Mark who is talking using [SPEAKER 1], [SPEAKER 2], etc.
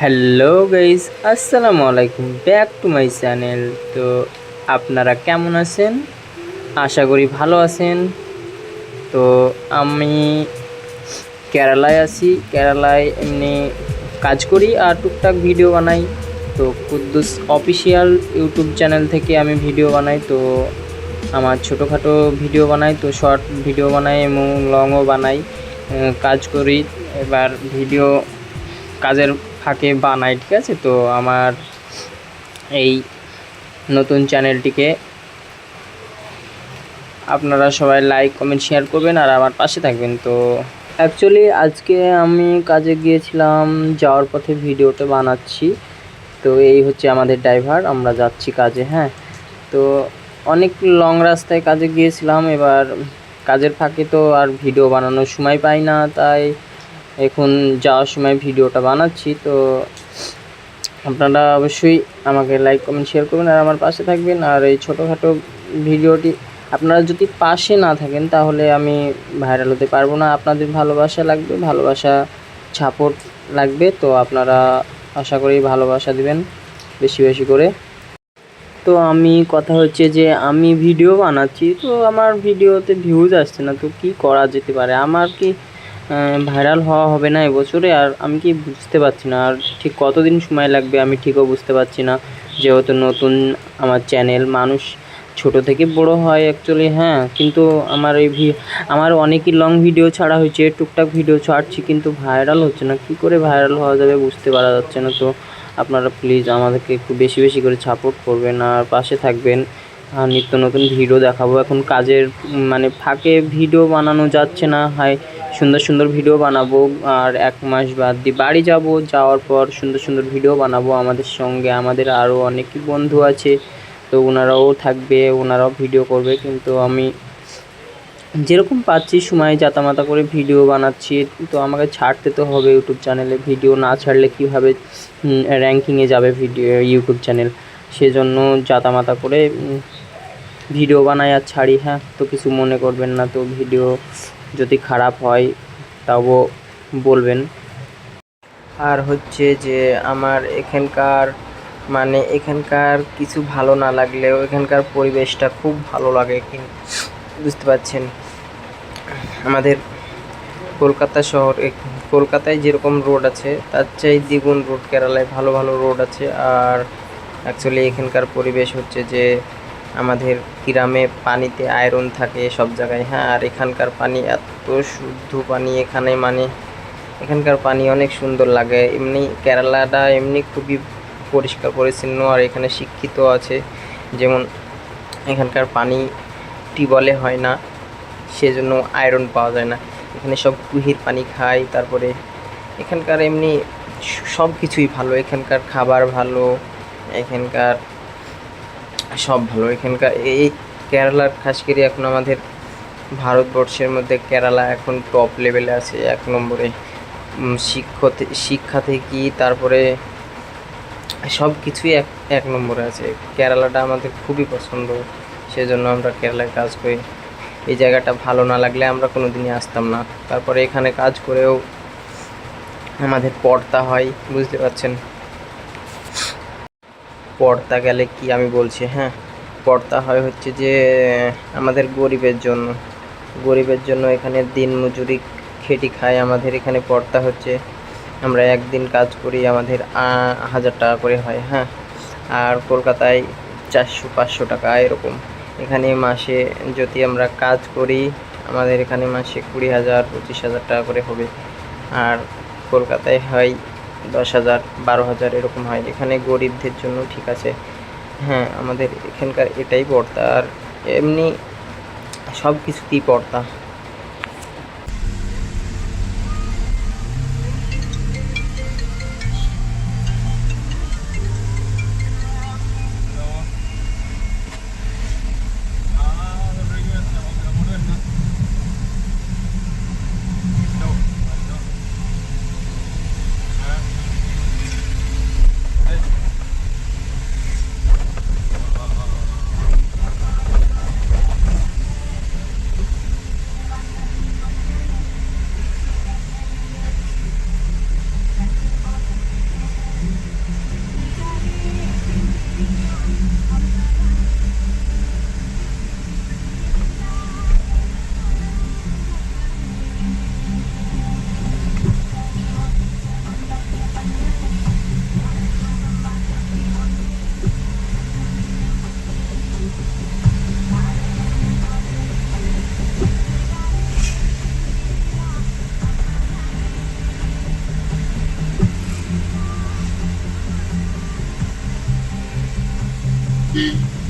[SPEAKER 1] Hello guys আসসালামু আলাইকুম back to my channel তো আপনারা কেমন আছেন? আশা করি ভালো আছেন। তো আমি কেরালায় আছি। কেরালায় এমনি কাজ করি আর টুকটাক ভিডিও বানাই। তো কুদ্দুস অফিসিয়াল ইউটিউব চ্যানেল থেকে আমি ভিডিও বানাই। তো আমার ছোটোখাটো ভিডিও বানাই। তো শর্ট ভিডিও বানাই এবং লংও বানাই। কাজ করি। এবার ভিডিও কাজের ফাঁকে বানাই ঠিক আছে? তো আমার এই নতুন চ্যানেলটিকে আপনারা সবাই লাইক কমেন্ট শেয়ার করবেন আর আমার পাশে থাকবেন। তো অ্যাকচুয়ালি আজকে আমি কাজে গিয়েছিলাম, যাওয়ার পথে ভিডিওটা বানাচ্ছি। তো এই হচ্ছে আমাদের ড্রাইভার আমরা যাচ্ছি কাজে হ্যাঁ? তো অনেক লং রাস্তায় কাজে গিয়েছিলাম, এবার কাজের ফাঁকে তো আর ভিডিও বানানোর সময় পাই না, তাই এখন যাওয়ার সময় ভিডিওটা বানাচ্ছি, তো আপনারা অবশ্যই আমাকে লাইক কমেন্ট শেয়ার করবেন আর আমার পাশে থাকবেন। আর এই ছোটোখাটো ভিডিওটি আপনারা যদি পাশে না থাকেন, তাহলে আমি ভাইরাল হতে পারব না। আপনাদের ভালোবাসা লাগবে, ভালোবাসা সাপোর্ট লাগবে, তো আপনারা আশা করি ভালোবাসা দিবেন বেশি বেশি করে। তো আমি কথা হচ্ছে যে আমি ভিডিও বানাচ্ছি, তো আমার ভিডিওতে ভিউজ আসছে না, তো কি করা যেতে পারে? আমার কি ভাইরাল হওয়া হবে না এবছরে আর আমি কি বুঝতে পারছি না। আর ঠিক কতদিন সময় লাগবে আমি ঠিকও বুঝতে পারছি না। যেহেতু নতুন আমার চ্যানেল মানুষ ছোট থেকে বড় হয় অ্যাকচুয়ালি হ্যাঁ কিন্তু আমার এই ভি আমার অনেকই লং ভিডিও ছাড়া হয়েছে, টুকটাক ভিডিও ছাড়ছি, কিন্তু ভাইরাল হচ্ছে না। কী করে ভাইরাল হওয়া যাবে বুঝতে পারা যাচ্ছে না। তো আপনারা প্লিজ আমাদেরকে একটু বেশি বেশি করে সাপোর্ট করবেন আর পাশে থাকবেন। আর নিত্য নতুন ভিডিও দেখাবো। এখন কাজের মানে ফাঁকে ভিডিও বানানো যাচ্ছে না। হাই সুন্দর সুন্দর ভিডিও বানাবো। আর এক মাস বাদ দিয়ে বাড়ি যাব। যাওয়ার পর সুন্দর সুন্দর ভিডিও বানাবো আমাদের সঙ্গে। আমাদের আরও অনেকই বন্ধু আছে, তো ওনারাও থাকবে ওনারাও ভিডিও করবে। কিন্তু আমি যেরকম পাচ্ছি, সময় জাতামাতা করে ভিডিও বানাচ্ছি। তো আমাকে ছাড়তে তো হবে ইউটিউব চ্যানেলে। ভিডিও না ছাড়লে কীভাবে র্যাঙ্কিংয়ে যাবে ভিডিও, ইউটিউব চ্যানেল? সেজন্য জাতামাতা করে ভিডিও বানাই আর ছাড়ি হ্যাঁ তো কিছু মনে করবেন না, তো ভিডিও যদি খারাপ হয় তাও বলবেন। আর হচ্ছে যে আমার এখানকার মানে এখানকার কিছু ভালো না লাগলেও এখানকার পরিবেশটা খুব ভালো লাগে কিন্তু, বুঝতে পারছেন? আমাদের কলকাতা শহর কলকাতায় যেরকম রোড আছে, তার চাই দ্বিগুণ রোড কেরালায় ভালো ভালো রোড আছে। আর অ্যাকচুয়ালি এখানকার পরিবেশ হচ্ছে যে আমাদের গ্রামে পানিতে আয়রন থাকে সব জায়গায়। হ্যাঁ আর এখানকার পানি এত শুদ্ধ পানি, এখানে মানে এখানকার পানি অনেক সুন্দর লাগে। এমনি কেরালাটা এমনি খুবই পরিষ্কার পরিচ্ছন্ন, আর এখানে শিক্ষিত আছে। যেমন এখানকার পানি টিউবওয়েলে হয় না, সেজন্য আয়রন পাওয়া যায় না। এখানে সব কুহির পানি খায় তারপরে এখানকার এমনি সব কিছুই ভালো। এখানকার খাবার ভালো, এখানকার সব ভালো। এখানকার এই কেরালার খাস করে এখন আমাদের ভারতবর্ষের মধ্যে কেরালা এখন টপ লেভেলে আছে। এক নম্বরে শিক্ষতে, শিক্ষা থেকে তারপরে সব কিছুই এক এক নম্বরে আছে। কেরালাটা আমাদের খুবই পছন্দ। সেজন্য আমরা কেরালায় কাজ করি। এই জায়গাটা ভালো না লাগলে আমরা কোনো দিনই আসতাম না। তারপরে এখানে কাজ করেও আমাদের পড়তা হয়, বুঝতে পারছেন? পড়তা গেলে কি আমি বলছি হ্যাঁ? পর্দা হয় হচ্ছে যে, আমাদের গরিবের জন্য। গরিবের জন্য এখানে দিন মজুরি খেটি খায় আমাদের। এখানে পর্দা হচ্ছে, আমরা একদিন কাজ করি আমাদের হাজার টাকা করে হয় হ্যাঁ? আর কলকাতায় চারশো, পাঁচশো টাকা, এরকম। এখানে মাসে যদি আমরা কাজ করি, আমাদের এখানে মাসে কুড়ি হাজার, পঁচিশ হাজার টাকা করে হবে। আর কলকাতায় হয় দশ হাজার, বারো হাজার এরকম হয়। এখানে গরিবদের জন্য ঠিক আছে। হ্যাঁ আমাদের এখানকার এটাই পর্দা। আর এমনি সব কিছুতেই পড়তা
[SPEAKER 2] Beep.